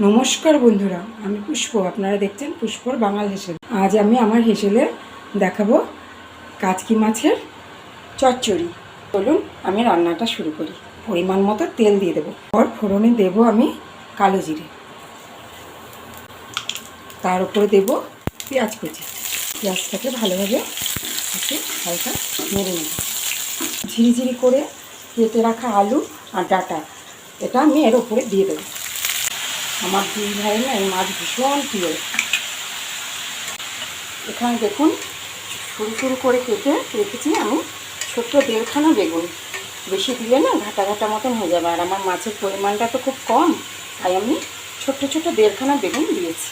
নমস্কার বন্ধুরা, আমি পুষ্প, আপনারা দেখছেন পুষ্পর বাঙাল হেসেল। আজ আমি আমার হেসেলের দেখাবো কাচকি মাছের চচ্চড়ি। বলুন আমি রান্নাটা শুরু করি। পরিমাণ মতো তেল দিয়ে দেবো। পর ফোড়নে দেবো আমি কালো জিরে। তার উপরে দেব পেঁয়াজ কুচি। পেঁয়াজটাকে ভালোভাবে একটু হালকা মেরে নেব। ঝিরিঝিরি করে কেটে রাখা আলু আর ডাটা, এটা আমি এর উপরে দিয়ে দেবো। আমার দুই ভাই না, এই মাছ ভীষণ প্রিয়। এখানে দেখুন সরু সরু করে কেটে রেখেছি আমি, ছোট্ট দেড়খানা বেগুন। বেশি দিলে না ঘাটা ঘাটা মতন হয়ে যাবে। আর আমার মাছের পরিমাণটা তো খুব কম, তাই আমি ছোট্ট ছোট্ট দেড়খানা বেগুন দিয়েছি।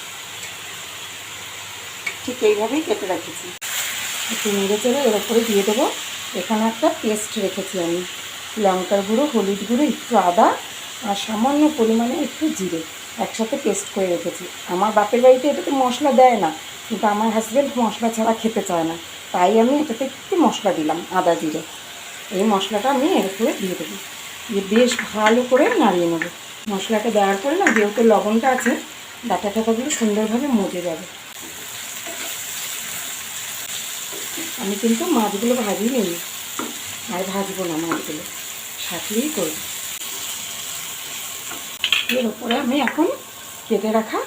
ঠিক এইভাবেই কেটে রেখেছি। একটু নেড়ে চেড়ে এর উপরে দিয়ে দেবো। এখানে একটা পেস্ট রেখেছি আমি। লঙ্কার গুঁড়ো, হলুদ গুঁড়ো, একটু আদা আর সামান্য পরিমাণে একটু জিরে। একসাথে পেস্ট করে রেখেছি। আমার বাপের বাড়িতে এটাতে মশলা দেয় না, কিন্তু আমার হাজব্যান্ড মশলা ছাড়া খেতে চায় না। তাই আমি এটাতে একটু মশলা দিলাম, আদা জিরে। এই মশলাটা আমি এর উপরে দিয়ে দেবো। দিয়ে বেশ ভালো করে নাড়িয়ে নেব। মশলাটা দেওয়ার পরে না, যেহেতু লবণটা আছে ডাটা টাটাগুলো সুন্দরভাবে মজে যাবে। আমি কিন্তু মাছগুলো ভাজি নিই আর ভাজবো না মাছগুলো। সাঁতলেই করব। এর উপরে আমি এখন কেটে রাখা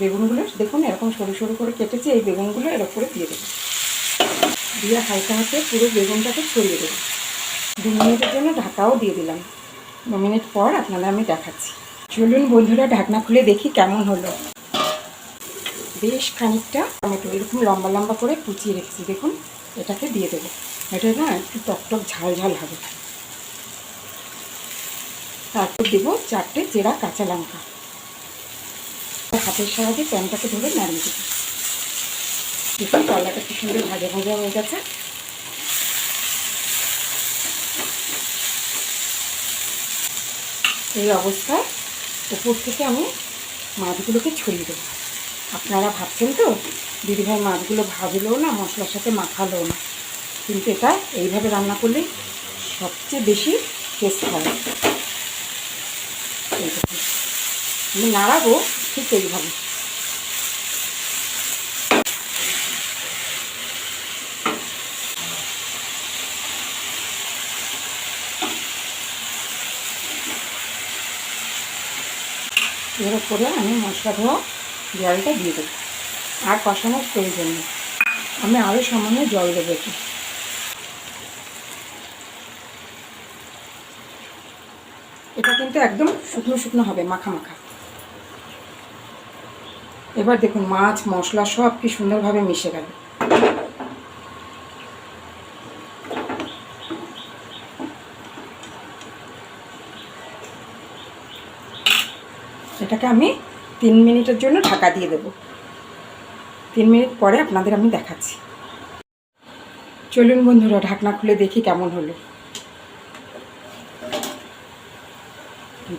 বেগুনগুলো। দেখুন, এরকম সরু সরু করে কেটেছি, এই বেগুনগুলো এর উপরে দিয়ে দেবো। দিয়ে হালকা হাতে পুরো বেগুনটাকে ছড়িয়ে দেবো। দু মিনিটের জন্য ঢাকাও দিয়ে দিলাম। দু মিনিট পর আপনাদের আমি দেখাচ্ছি। চলুন বন্ধুরা, ঢাকনা খুলে দেখি কেমন হলো। বেশ খানিকটা টমেটো, এরকম লম্বা লম্বা করে কুচিয়ে রেখেছি। দেখুন, এটাকে দিয়ে দেবো। এটা না একটু টকটক ঝাল ঝাল হবে। তারপর দেবো চারটে জেরা কাঁচা লঙ্কা। হাতের সাহায্যে প্যানটাকে ধরে নাড়িয়ে দেবো। দেখুন কলাটা কি সুন্দর ভাজা ভাজা হয়ে গেছে। এই অবস্থায় উপর থেকে আমি মাছগুলোকে ছড়িয়ে দেবো। আপনারা ভাবছেন তো, দিদিভাই মাছগুলো ভাজলেও না, মশলার সাথে মাখালেও না। কিন্তু এটা এইভাবে রান্না করলে সবচেয়ে বেশি টেস্ট হয়। আমি নাড়াবো, ঠিক এইভাবে এর উপরে আমি মশলা ধোয়া জলটা দিয়ে দেবো। আর কষানোর প্রয়োজন নেই। আমি আরও সামান্য জল দেবো একটু। এটা কিন্তু একদম শুকনো শুকনো হবে, মাখা মাখা। এবার দেখুন মাছ, মশলা সব কি সুন্দরভাবে মিশে গেল। এটাকে আমি তিন মিনিটের জন্য ঢাকা দিয়ে দেবো। তিন মিনিট পরে আপনাদের আমি দেখাচ্ছি। চলুন বন্ধুরা, ঢাকনা খুলে দেখি কেমন হলো।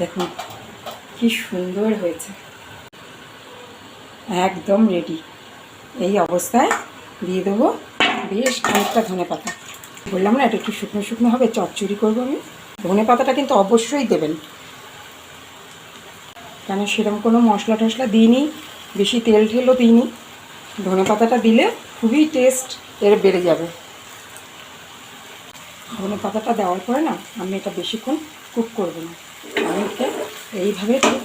দেখুন, কি সুন্দর হয়েছে। একদম রেডি এই অবস্থায় দিয়ে দেবো বেশ খানিকটা ধনে পাতা। বললাম না, এটা একটু শুকনো শুকনো হবে, চচ্চড়ি করব আমি। ধনে পাতাটা কিন্তু অবশ্যই দেবেন। কেন সেরকম কোনো মশলা টশলা দিইনি, বেশি তেল ঠেলও দিইনি। ধনে পাতাটা দিলে খুবই টেস্ট এর বেড়ে যাবে। ধনে পাতাটা দেওয়ার পরে না, আমি এটা বেশিক্ষণ কুক করব না। আমি এইভাবে একটু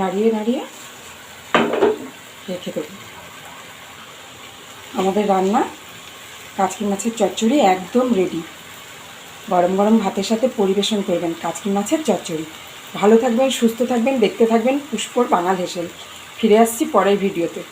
নাড়িয়ে নাড়িয়ে রেখে দেব। আমাদের রান্না কাঁচকি মাছের চচ্চড়ি একদম রেডি গরম গরম ভাতের সাথে পরিবেশন করবেন কাঁচকি মাছের চচ্চড়ি। ভালো থাকবেন, সুস্থ থাকবেন, দেখতে থাকবেন পুষ্পর বাঙাল হেসেল। ফিরে আসছি পরের ভিডিওতে।